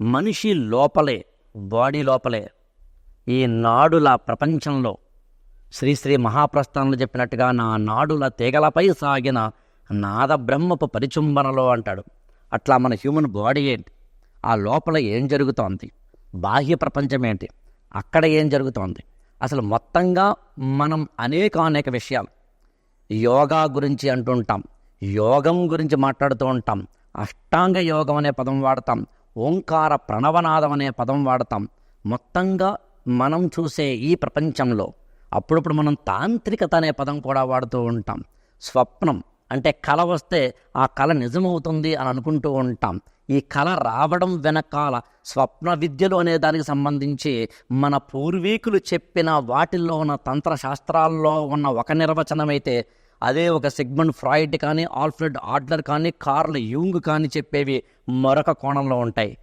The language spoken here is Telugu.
మనిషి లోపలే బాడీ లోపలే. ఈ నాడుల ప్రపంచంలో శ్రీశ్రీ మహాప్రస్థానంలో చెప్పినట్టుగా నా నాడుల తీగలపై సాగిన నాద బ్రహ్మపు పరిచుంబనలో అంటాడు. అట్లా మన హ్యూమన్ బాడీ ఏంటి? ఆ లోపల ఏం జరుగుతోంది? బాహ్య ప్రపంచం ఏంటి? అక్కడ ఏం జరుగుతోంది? అసలు మొత్తంగా మనం అనేక అనేక విషయాలు యోగా గురించి అంటుంటాం యోగం గురించి మాట్లాడుతూ ఉంటాం అష్టాంగ యోగం అనే పదం వాడతాం ఓంకార ప్రణవనాదం అనే పదం వాడతాం. మొత్తంగా మనం చూసే ఈ ప్రపంచంలో అప్పుడప్పుడు మనం తాంత్రికత అనే పదం కూడా వాడుతూ ఉంటాం. స్వప్నం అంటే కళ వస్తే ఆ కళ నిజమవుతుంది అని అనుకుంటూ ఉంటాం. ఈ కళ రావడం వెనకాల స్వప్న విద్యలు అనే దానికి సంబంధించి మన పూర్వీకులు చెప్పిన వాటిల్లో ఉన్న తంత్ర శాస్త్రాల్లో ఉన్న ఒక నిర్వచనం అయితే అదే ఒక సెగ్మెంట్ ఫ్రాయిడ్ కానీ ఆల్ఫ్రెడ్ ఆడ్లర్ కానీ కార్ల్ యూంగ్ కానీ చెప్పేవి మరొక కోణంలో ఉంటాయి.